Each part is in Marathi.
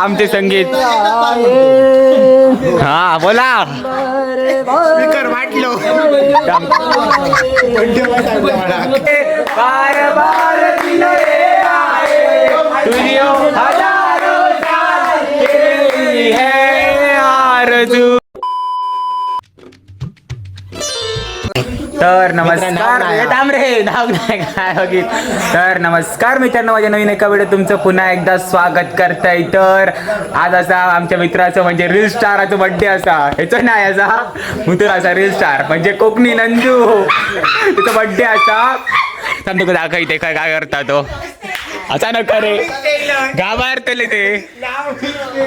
आमचे संगीत. हा बोला. स्पीकर वाटलो. आरज़ू. तर नमस्कार थांब रे नाही काय बघित तर नमस्कार मित्रांनो माझ्या नवीन एका व्हिडिओ तुमचं पुन्हा एकदा स्वागत करताय. तर आज असा आमच्या मित्राचं म्हणजे रील स्टाराचं बड्डे असा. ह्याचं नाही असा. मित्र असा रील स्टार म्हणजे कोकणी नंदू. त्याचा बड्डे असा. तुका दाखवते काय काय करता तो. अचानक रे? घाबरतले ते.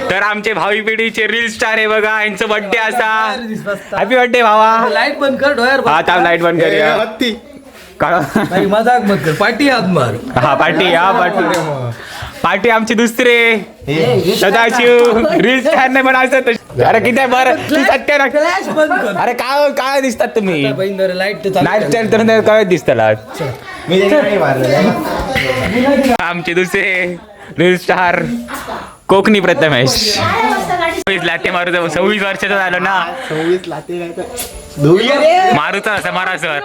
तर आमचे भावी पिढीचे रील स्टार आहे बघा यांचं बड्डे असा. हॅपी बर्थडे भावा. लाइट बंद कर डोळ्यावर हा लाइट बंद नाही मजाक मत कर. पाठी हात मार. हा पार्टी हा पार्टी. पार्टी आमची दुसरे सदाशिव रील स्टार नाही पण असं तशी. अरे किती बरं? तू सत्य बंद कर. अरे काय काय दिसतात तुम्ही. लाइट तर काय दिसताला मी त्याने नाही मारलं आमचे दुसरे रील स्टार कोकणी प्रथमेश सव्वीस लाते मारू सव्वीस वर्षाचा झालो ना. सव्वीस लाते मारूचा असा मारा सर.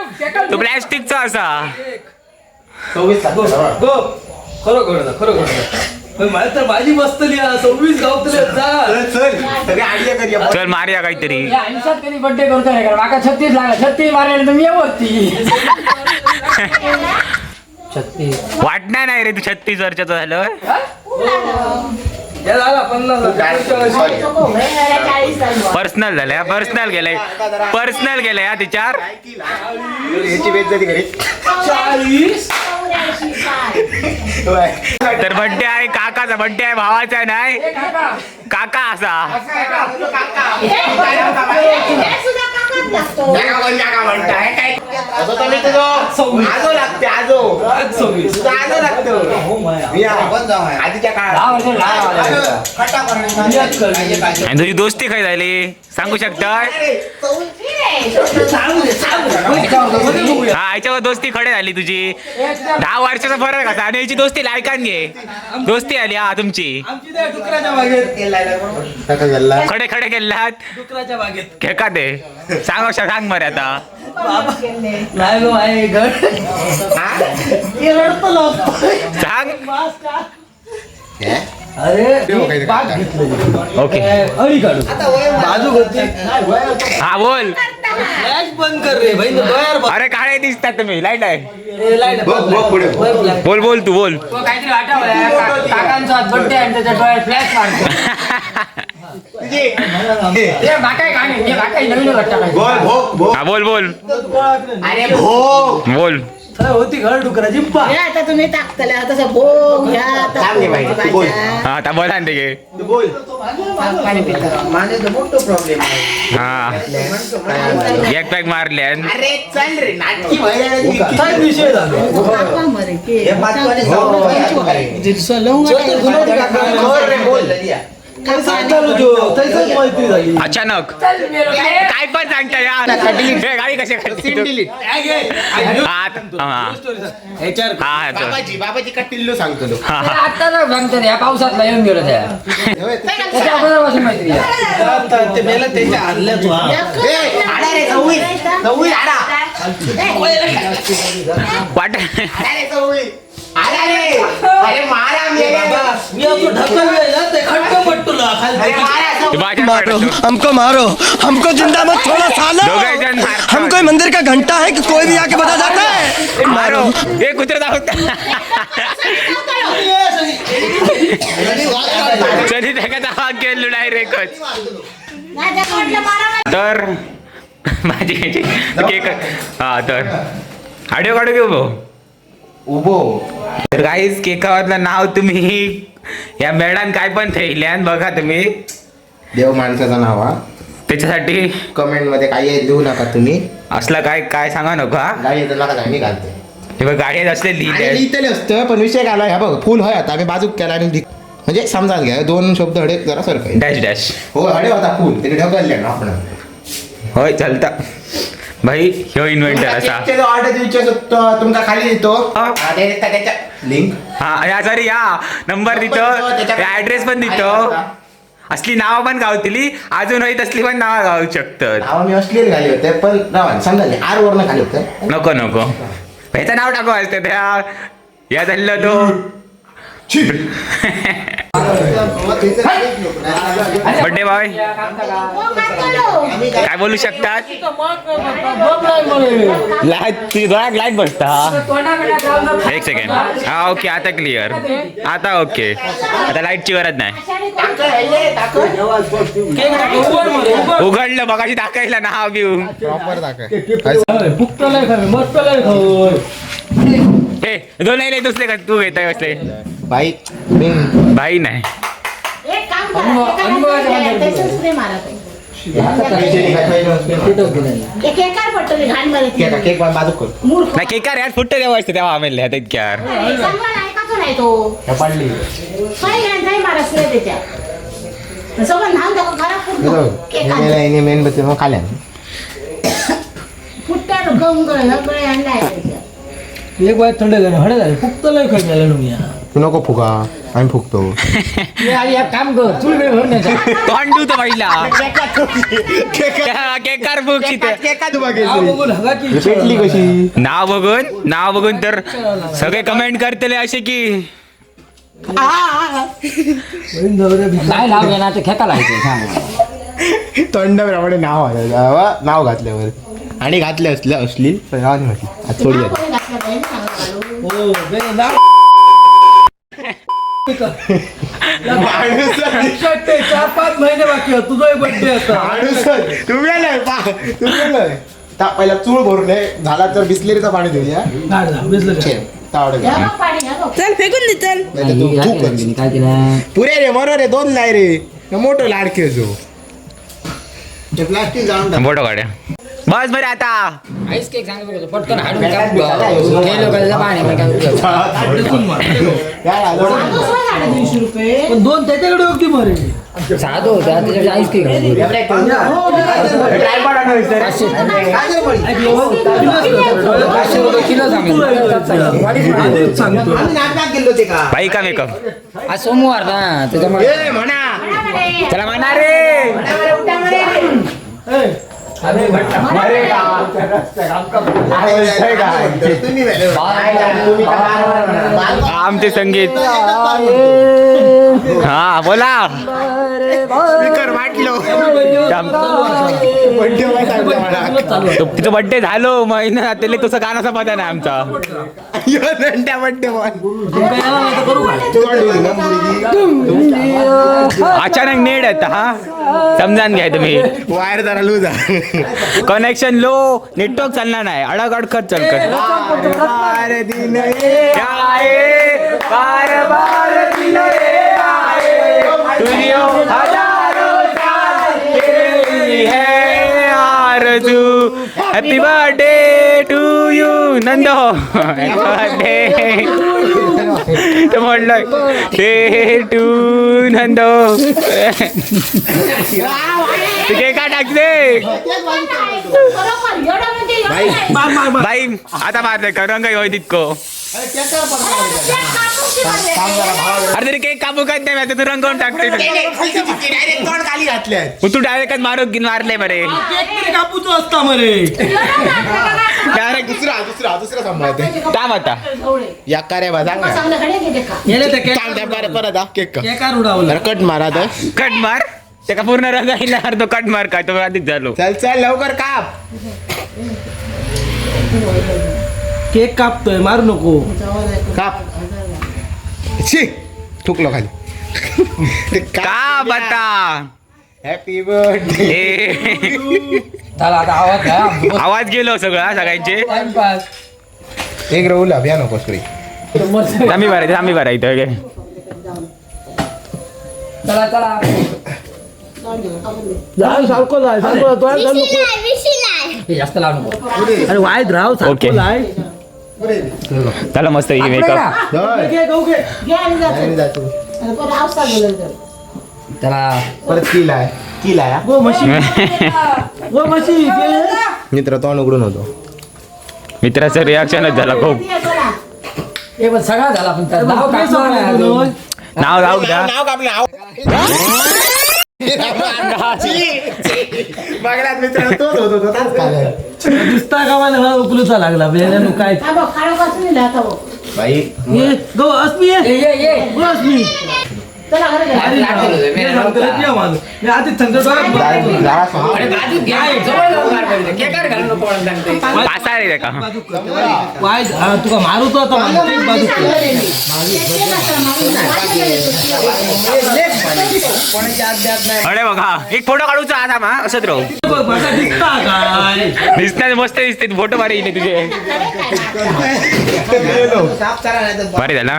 तो प्लॅस्टिकचा असा. सव्वीस खरं खरं खरं. मला तर माझी बसतली सव्वीस गावतले चल मारूया काहीतरी. आयुष्यात कधी बड्डे करतो नाही कारण माका छत्तीस लागला छत्तीस मारले तुम्ही येवरती छत्तीस. वाटणार नाही रे तू छत्तीस वर्षाचा झालं. पर्सनल झालंय पर्सनल गेलंय. पर्सनल गेलंय हा तिच्यावर. याची झाली घरी चाळीस? तर बड्डे आहे काकाचा बड्डे आहे भावाचा नाही? काका. असा. असं तर मी तुझं आजो लागते आजो. आज सव्वीस. तुझं आजो लागतो. हो आधीच्या काळात. याद कर. आणि तुझी दोस्ती काय झाली? सांगू शकता. हा याच्यावर दोस्ती खडे झाली तुझी. दहा वर्षाचा फरक असा आणि याची दोस्ती लायकान घे. दोस्ती आली हा तुमची. खडे खडे. बागेत. खेका दे. सांग सांग मरे आता. नाही गो आहे घर सांग. अरे बाग ओके. अळी काढू बाजू होती हा बोल. फ्लॅश बंद कर रे भाई डोळ्यावर बघ. अरे काळे दिसतात तुम्ही लाइट आहे. ए, लाइट बघ, बघ पुढे. वर flash. बोल बोल तू बोल. तो काहीतरी आठवलं काकांचा बड्डे आणि त्याच्या डोळ्यात फ्लॅश मारतो. ते बाकाय गाणे हे बाकाय नवीन वाटतं काय बोल भोग भोग हा बोल बोल. अरे भोग. बोल. होती घर डुकराची पा हे आता तुम्ही टाकतले तसं भोग घ्या आता बाई, तू बोल. हा आता बोला ना ते घे. तू बोल. पाणी पितं. माझे तर मोठं प्रॉब्लेम आहे. हा. एक पॅक मारले अरे चल रे नाटकी काय विषय झाला? मरे हे रे बोल. काय झाली अचानक. काय पण सांगता यार हे गाडी कशी हा हा. हा, हा. बाबाजी बाबाजी का टिल्लू सांगतो हा हा. आता तर सांगतो या पावसातला येऊन गेलो त्या. त्याच्या अगोदरपासून मैत्री आहे. ते मेला त्याच्या आणल्या तू. हा. ए, आडा रे आडा. वाट आडा रे सव्वीस आडा रे. अरे मारा मी बाबा, मी असं ढकललंय ना ते खटकं मारा। हमको मारो। हमको जिंदा मत छोड़ो सालो. हम कोई मंदिर का घंटा है कि कोई भी आके बता जाता है? मारो। हे कुत्र धावत चली त्याचा धावा गेलो डायरेक्टच तर माझी केक हा तर ऑडिओ काढू घेऊ भाऊ उभो। तर काहीच केकावरलं नाव तुम्ही। या मॅडम काय पण थैल्यान बघा तुम्ही। देव माणसाचं नाव हा. त्याच्यासाठी कमेंटमध्ये काही लिहू नका तुम्ही. असला काय काय सांगा नका गाडी येतं नका आम्ही घालतो हे बघ गाडी असले लिहिले लिहितले असतं पण विषय काय आला ह्या बघ फुल होय आता आम्ही बाजूक केला आणि म्हणजे समजाल घ्या दोन शब्द हडे जरा सरकाय डॅश डॅश हो हडे होता फुल त्याने ढकलले ना आपण. होय चलता. भाई ह्यो इन्व्हेंटर असा. ऑर्डर दिवचे तुमका खाली देतो. हा. त्याच्या लिंक हा या सॉरी या. नंबर दितो. ऍड्रेस पण दितो. असली नावं पण गावतली अजूनही तसली पण नावं गावू शकतात. नाव मी असलेले घाले होते पण नाव समजा आर वरनं खाली होते. नको नको. ह्याचं नाव टाकू असतं त्या. या झालं तो. बड्डे बॉय काय बोलू शकतात? लाइट तुझी डोळ्यात लाइट बसता एक सेकंड हा ओके आता क्लिअर आता ओके आता लाईटची गरज नाही. उघडलं बघाशी टाकायला नाव बिऊ प्रॉपर दाखव दोन दुसरे का तू घेताय असले बाई भाई नाही. एक काम करा, एका हाताने तसंच नाही. नाही. केक बाजू कर मूर्ख. नाही केक यार फुट्ट देवा असते तेव्हा आम्ही लिहित इतक्यावर अरे, चांगला नाही का तो नाही तो. ह्या पडली. काही घाण नाही मारा सुरे त्याच्या. सगळं लहान दाखव खराब फुटतो केक आणतो. मेन बस मग खाल्या. एक बाय थंड झाले हडे झाले खावे आला नुमिया तू नको फुगा आम्ही फुगतो एक काम कर चूल वेळ भरून यायचा. तोंड देऊ तो पहिला केकार पेटली कशी नाव बघून नाव बघून तर सगळे कमेंट करतले असे की बहीण नवऱ्या भिका. नाही लाव ना ते खेका लायचे सांग तोंडाप्रमाणे नाव आलं नाव घातल्यावर आणि घातले असले असली पण नाव नाही म्हटली आज थोडी झाली कोणी घातलं पाहिजे ना चांगलं घालून. हो बहीण नाव ते चार पाच महिने बाकी. तुझा बर्थडे असा तुम्ही आलाय पा तुम्ही आलाय ता- पहिला चूळ भरून ये. झाला तर बिस्लेरीचं पाणी देऊया नाही ना, भिजलं का? छे, तावडे घ्या मग पाणी घ्या मग. चल फेकून दे चल नाही तर तू तू कर. काय केलं पुरे रे बरोबर रे दोन लाय रे मोठं लाडके जो प्लास्टिक जाऊन टाक. फोटो काढ्या बस बरे आता आईस केक पटकन काम पाणी काय उपयोग? रुपये. पण दोन त्याच्याकडे होती मरे. साधं होतं त्याच्यापेक्षा आईस केक. पाचशे. रुपये किलो बाई का मेकअप आज सोमवार ना त्याच्यामुळे. म्हणा. चला म्हणा रे. आमचे संगीत. हा बोला. स्पीकर वाटलो. बड्डे बाय सांगतो मला. तो- तिचं बड्डे झालो महिना त्याला तुझं गाणं पता नाही आमचा. अचानक नेट येत हा? समजान घ्या तुम्ही. वायर जरा लूज आहे. कनेक्शन लो नेटवर्क चालणार नाही. अडक अडकत चालकत बार दिन ये आए बार बार दिन ये आए दुनिया हजारों साल के है Arzoo. Happy birthday to you Nando. Birthday तो म्हणलं डे टू नंदो. तुझे का टाकते. बाई. आता मारते का रंग होय तितको. अरे, ते तरी केक कापू काय नाही तू रंगवून टाकते. डायरेक्ट तोंड खाली घातले मग तू डायरेक्ट मारू मारले बरे. कापूच असता मरे. डायरेक्ट दुसरा दुसरा दुसरा सांभाळते. काम आता. एवढे. या बा सांग? गेले ते केक द्या बरं परत हा केक. का केकार उडावलं कट मारा तर कट मार. त्याका पूर्ण रंग येणार तो कट मार काय तो आधीच झालो. चल चल लवकर काप. केक कापतोय मारू नको. काप. छी थुकलो खाली. ते का बता हॅपी बर्थडे ए. चला आता आवाज घ्या आवाज गेलो सगळा सगळ्यांचे. टाइमपास एक रवूल अभिया नकोस आम्ही भरायचं आम्ही भरायचं ओके. चला चला. जाय सारखं जाय सारखं. हे जास्त लावू नको अरे वाईट राव ओके. सारखं चला मस्त ही मेकअप घे परत किल आहे किल आहे गो म्हशी गो म्हशी मित्र तोंड उघडून होतो मित्राचं रिॲक्शनच झाला खूप पण सगळा झाला पण त्यात नाव काय नाही सांगू अजून. नाव जाऊ द्या बघलात मित्रांनो तोच होतो तो ताच खाल्लाय. दिसता का मला हा उकलूचा लागला बेल्यानं काय? हा बघ खाडोपासून दिला आता बघ बाई गो अस्मी ये. ये ये ये. गो अस्मी. बरं. हा, तुका मारू तो आता. अरे बघा एक फोटो काढूचा आता मा असंच राहू दिसतात मस्त दिसते. फोटो भारी येते तुझे. भारी झाला.